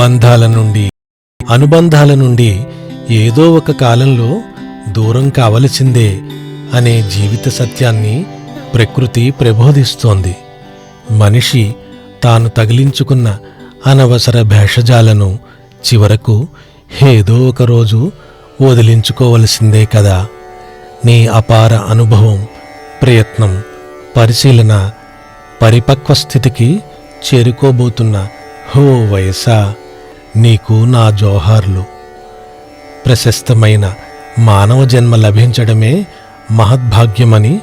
బంధాల నుండి అనుబంధాల నుండి ఏదో ఒక కాలంలో దూరం కావలసిందే అనే జీవిత సత్యాన్ని ప్రకృతి ప్రబోధిస్తోంది. మనిషి తాను తగిలించుకున్న అనవసర భేషజాలను చివరకు ఏదో ఒక రోజు వదిలించుకోవలసిందే కదా. నీ అపార అనుభవం ప్రయత్నం పరిశీలన పరిపక్వ స్థితికి చేరుకోబోతున్న హో వయసా? నీకు నా జోహార్లు. ప్రశస్తమైన మానవ జన్మ లభించడమే మహద్భాగ్యమని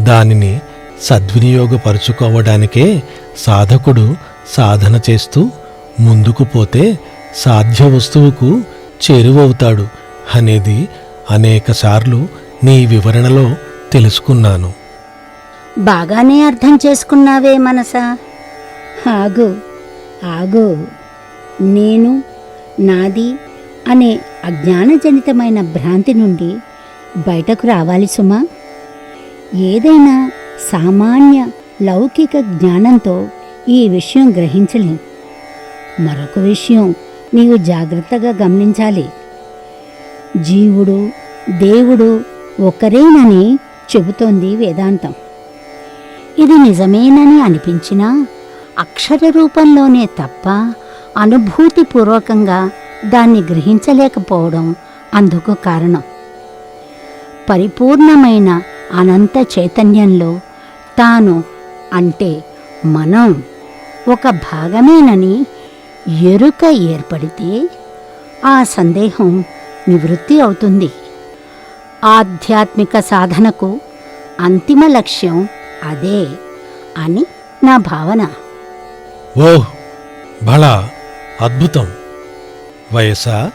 దానిని సద్వినియోగపరుచుకోవడానికే సాధకుడు సాధన చేస్తూ ముందుకు పోతే సాధ్య వస్తువుకు చేరువవుతాడు అనేది అనేకసార్లు నీ వివరణలో తెలుసుకున్నాను. బాగానే అర్థం చేసుకున్నావే మనసా? ఆగు ఆగు. నేను నాది అనే అజ్ఞానజనితమైన భ్రాంతి నుండి బయటకు రావాలి సుమా. ఏదైనా సామాన్య లౌకిక జ్ఞానంతో ఈ విషయం గ్రహించలేం. మరొక విషయం నీవు జాగ్రత్తగా గమనించాలి. జీవుడు దేవుడు ఒకరేనని చెబుతోంది వేదాంతం. ఇది నిజమేనని అనిపించినా అక్షర రూపంలోనే తప్ప అనుభూతిపూర్వకంగా దాన్ని గ్రహించలేకపోవడం అందుకు కారణం. పరిపూర్ణమైన అనంత చైతన్యంలో తాను అంటే మనం ఒక భాగమేనని ఎరుక ఏర్పడితే ఆ సందేహం నివృత్తి అవుతుంది. ఆధ్యాత్మిక సాధనకు అంతిమ లక్ష్యం అదే అని నా భావన. ఓహ్! బళ అద్భుతం. వయసా?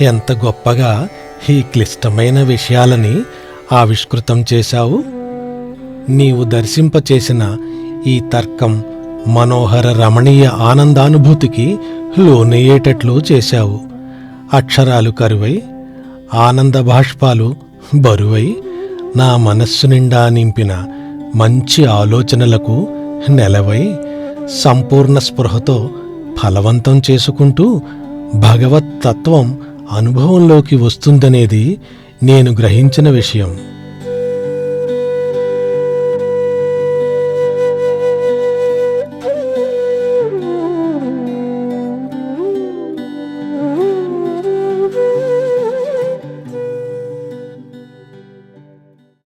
ఎంత గొప్పగా ఈ క్లిష్టమైన విషయాలని ఆవిష్కృతం చేశావు? నీవు దర్శింపచేసిన ఈ తర్కం మనోహర రమణీయ ఆనందానుభూతికి లోనయ్యేటట్లు చేశావు. అక్షరాలు కరువై ఆనంద బాష్పాలు బరువై నా మనస్సు నిండా నింపిన మంచి ఆలోచనలకు నెలవై సంపూర్ణ స్పృహతో ఫలవంతం చేసుకుంటూ భగవత్ తత్వం అనుభవంలోకి వస్తుందనేది నేను గ్రహించిన విషయం.